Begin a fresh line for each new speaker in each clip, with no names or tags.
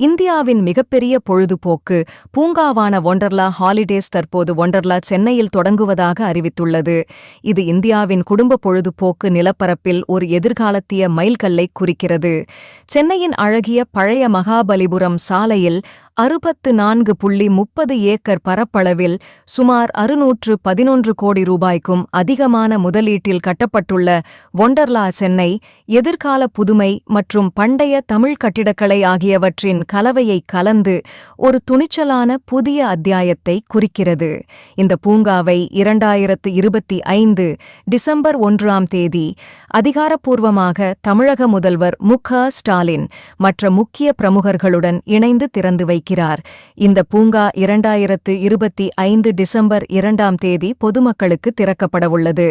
இந்தியாவின் மிகப்பெரிய பொழுதுபோக்கு பூங்காவான ஒண்டர்லா ஹாலிடேஸ் தற்போது ஒண்டர்லா சென்னையில் தொடங்குவதாக அறிவித்துள்ளது. இது இந்தியாவின் குடும்ப பொழுதுபோக்கு நிலப்பரப்பில் ஒரு எதிர்காலத்திய மைல்கல்லை குறிக்கிறது. சென்னையின் அழகிய பழைய மகாபலிபுரம் சாலையில் அறுபத்து நான்கு புள்ளி முப்பது ஏக்கர் பரப்பளவில் சுமார் அறுநூற்று பதினொன்று கோடி ரூபாய்க்கும் அதிகமான முதலீட்டில் கட்டப்பட்டுள்ள ஒண்டர்லா சென்னை எதிர்கால புதுமை மற்றும் பண்டைய தமிழ் கட்டிடக்கலை ஆகியவற்றின் கலவையை கலந்து ஒரு துணிச்சலான புதிய அத்தியாயத்தை குறிக்கிறது. இந்த பூங்காவை இரண்டாயிரத்து இருபத்தி ஐந்து டிசம்பர் ஒன்றாம் தேதி அதிகாரப்பூர்வமாக தமிழக முதல்வர் மு க ஸ்டாலின் மற்ற முக்கிய பிரமுகர்களுடன் இணைந்து திறந்து வைக்கிறார். இருக்கிறார் இந்த பூங்கா இரண்டாயிரத்து இருபத்தி ஐந்து டிசம்பர் இரண்டாம் தேதி பொதுமக்களுக்கு திறக்கப்படவுள்ளது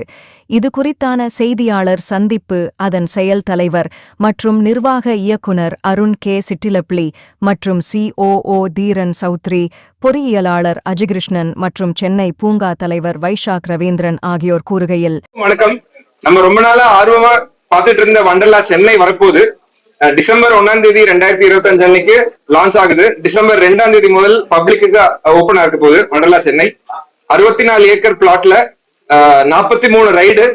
இது குறித்தான செய்தியாளர் சந்திப்பு அதன் செயல் தலைவர் மற்றும் நிர்வாக இயக்குனர் அருண் கே. சிட்டிலப்ளி மற்றும் சிஓஓ தீரன் சௌத்ரி பொறியியலாளர் அஜிகிருஷ்ணன் மற்றும் சென்னை பூங்கா தலைவர் வைஷாக் ரவீந்திரன் ஆகியோர் கூறுகையில்
வணக்கம். நம்ம ரொம்ப நாளா ஆர்வமா பார்த்துட்டு இருந்த வண்டர்லா சென்னை வரப்போகுது. டிசம்பர் ஒன்னாம் தேதி ரெண்டாயிரத்தி இருபத்தி அஞ்சு அன்னைக்கு லான்ச் ஆகுது. டிசம்பர் ரெண்டாம் தேதி முதல் பப்ளிக்கு ஓபன் ஆக போகுது. வண்டர்லா சென்னை. அறுபத்தி நாலு ஏக்கர் பிளாட்ல நாற்பத்தி மூணு ரைடு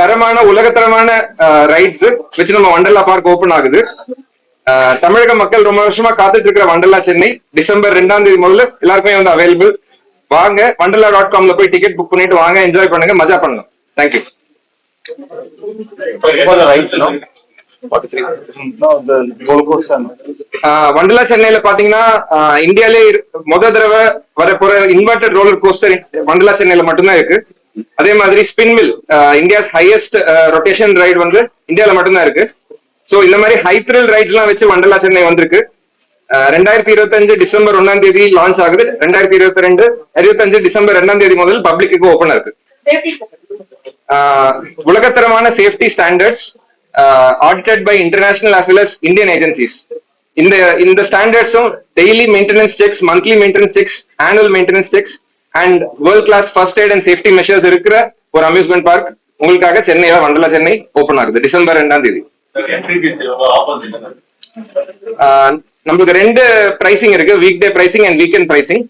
தரமான உலகத்தரமான ரைட்ஸ் வச்சு நம்ம வண்டர்லா பார்க் ஓபன் ஆகுது. தமிழக மக்கள் ரொம்ப வருஷமா காத்துட்டு இருக்கிற வண்டர்லா சென்னை. டிசம்பர் ரெண்டாம் தேதி முதல்ல எல்லாருக்குமே வந்து அவைலபிள் வாங்க வண்டர்லா டாட் காம்ல போய் டிக்கெட் புக் பண்ணிட்டு வாங்க என்ஜாய் பண்ணுங்க மஜா பண்ணுங்க தேங்க்யூ வண்டலா சென்னையில பாத்தீங்கன்னா இந்தியாலே முத தடவை வர போற இன்வெர்டட் ரோலர் கோஸ்டர் வண்டலா சென்னையில மட்டும்தான் இருக்கு. அதே மாதிரி spin wheel India's highest rotation ride வந்து இந்தியால மட்டும்தான் இருக்கு. சோ இந்த மாதிரி ஹை த்ரில் ரைட்ஸ் எல்லாம் வச்சு வண்டலா சென்னை வந்திருக்கு. ரெண்டாயிரத்தி இருபத்தஞ்சு டிசம்பர் ஒன்னாம் தேதி லான்ச் ஆகுது. ரெண்டாயிரத்தி இருபத்தி ரெண்டு இருபத்தஞ்சு டிசம்பர் ரெண்டாம் தேதி முதல் பப்ளிக்கு ஓபன் இருக்கு. உலகத்தரமான safety standards audited by international as well as Indian agencies இந்த இந்த ஸ்டாண்டர்ட்ஸும் daily maintenance checks monthly maintenance checks annual maintenance checks and world class first aid and safety measures இருக்கிற ஒரு அம்யூஸ்மெண்ட் பார்க் உங்களுக்காக சென்னையில வண்டலா சென்னை ஓபன் ஆகுது. December ரெண்டாம் தேதி. நம்மளுக்கு ரெண்டு பிரைசிங் இருக்கு. Weekday pricing and weekend pricing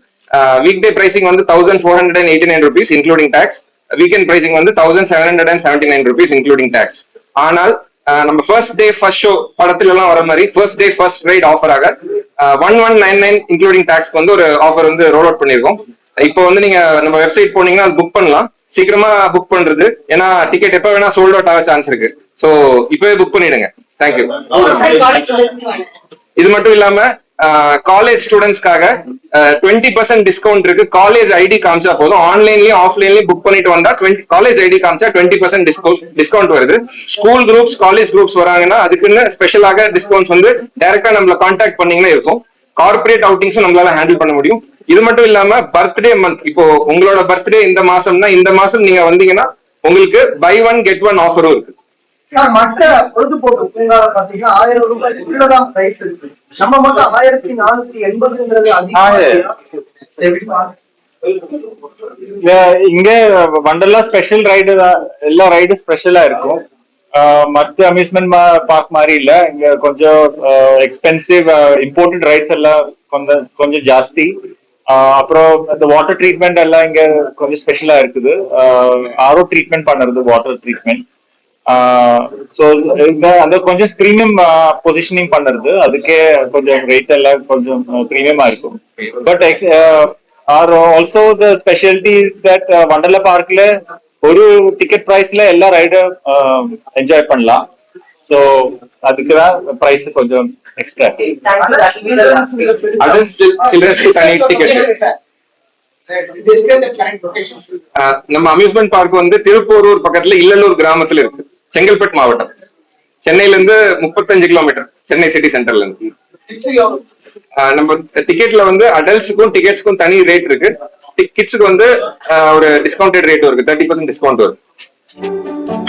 weekday pricing வந்து thousand four hundred and eighty nine rupees including tax weekend pricing வந்து thousand seven hundred and seventy nine rupees including tax ஆனால் நம்ம ஃபர்ஸ்ட் டே ஃபர்ஸ்ட் ஷோ படத்துல எல்லாம் வர மாதிரி first day first ride ஆஃபராக one one nine nine including டேக்ஸ்க்கு வந்து ஒரு offer வந்து ரோல் அவுட் பண்ணிருக்கோம். இப்போ வந்து நீங்க நம்ம வெப்சைட் போனீங்கன்னா அது புக் பண்ணலாம். சீக்கிரமா புக் பண்றது ஏன்னா டிக்கெட் எப்ப வேணா சோல்ட் அவுட் ஆக சான்ஸ் இருக்கு. சோ இப்பவே புக் பண்ணிடுங்க. தேங்க்யூ இது மட்டும் இல்லாம காலேஜ் ஸ்டூடெண்ட்ஸ்க்காக டுவெண்ட்டி பர்சன்ட் டிஸ்கவுண்ட் இருக்கு. காலேஜ் ஐடி காமிச்சா போதும். ஆன்லைன்லயும் ஆஃப்லைன்லயும் புக் பண்ணிட்டு வந்தா டுவெண்ட்டி காலேஜ் ஐடி காமிச்சா டுவெண்ட்டி பர்சன்ட் டிஸ்கவுண்ட் டிஸ்கவுண்ட் வருது. ஸ்கூல் குரூப்ஸ் காலேஜ் குரூப்ஸ் வராங்கன்னா அதுக்குன்னு ஸ்பெஷலாக டிஸ்கவுண்ட்ஸ் வந்து டைரக்டா நம்மள கான்டாக்ட் பண்ணீங்கன்னா இருக்கும். கார்பரேட் அவுட்டிங்ஸும் நம்மளால ஹேண்டில் பண்ண முடியும். இது மட்டும் இல்லாம பர்த்டே மந்த் இப்போ உங்களோட பர்த்டே இந்த மாசம்னா இந்த மாசம் நீங்க வந்தீங்கன்னா உங்களுக்கு பை ஒன் கெட் ஒன் ஆஃபரும் இருக்கு.
மற்ற பொழுதுபோக்கு பூங்கால பாத்தீங்கன்னா ஆயிரம் ரூபாய்க்குள்ளதான் பிரைஸ் இருக்கு. நம்ம மட்டும் ஆயிரத்தி நானூத்தி எண்பதுங்கிறது அதிகமா
இங்க வண்டர்லா ஸ்பெஷல் ரைடு எல்லா ரைடும் ஸ்பெஷலா இருக்கும். மத்த அம்யூஸ்மெண்ட் பார்க் மாதிரி இல்ல. இங்க கொஞ்சம் எக்ஸ்பென்சிவ் இம்போர்ட்டட் ரைட்ஸ் எல்லாம் கொஞ்சம் கொஞ்சம் ஜாஸ்தி. அப்புறம் இந்த வாட்டர் ட்ரீட்மெண்ட் எல்லாம் இங்க கொஞ்சம் ஸ்பெஷலா இருக்குது. ஆரோ ட்ரீட்மெண்ட் பண்ணுறது வாட்டர் ட்ரீட்மெண்ட் ஸோ இந்த அந்த கொஞ்சம் ப்ரீமியம் பொசிஷனிங் பண்ணுறது அதுக்கே கொஞ்சம் ரேட் எல்லாம் கொஞ்சம் ப்ரீமியமா இருக்கும். But are also the specialities that Wonderla பார்க்ல ஒரு டிக்கெட் பிரைஸ்ல எல்லா ரைடும் என்ஜாய் பண்ணலாம். ஸோ அதுக்கு தான் பிரைஸ் கொஞ்சம் எக்ஸ்ட்ரா
அது சில்ட்ரன்ஸ்க்கு தனி டிக்கெட் நம்ம அம்யூஸ்மெண்ட் பார்க் வந்து திருப்போரூர் பக்கத்துல இல்லலூர் கிராமத்துல இருக்கு. செங்கல்பட்டு மாவட்டம். சென்னையில இருந்து முப்பத்தஞ்சு கிலோமீட்டர். சென்னை சிட்டி சென்டர்ல இருந்து. ஆஹ் நம்ம டிக்கெட்ல வந்து அடல்ட்ஸுக்கும் டிக்கெட்ஸ்க்கும் தனி ரேட் இருக்கு. கிட்ஸுக்கு வந்து ஒரு டிஸ்கவுண்டட் ரேட் இருக்கு. தேர்ட்டி பர்சன்ட் டிஸ்கவுண்ட் வரும்.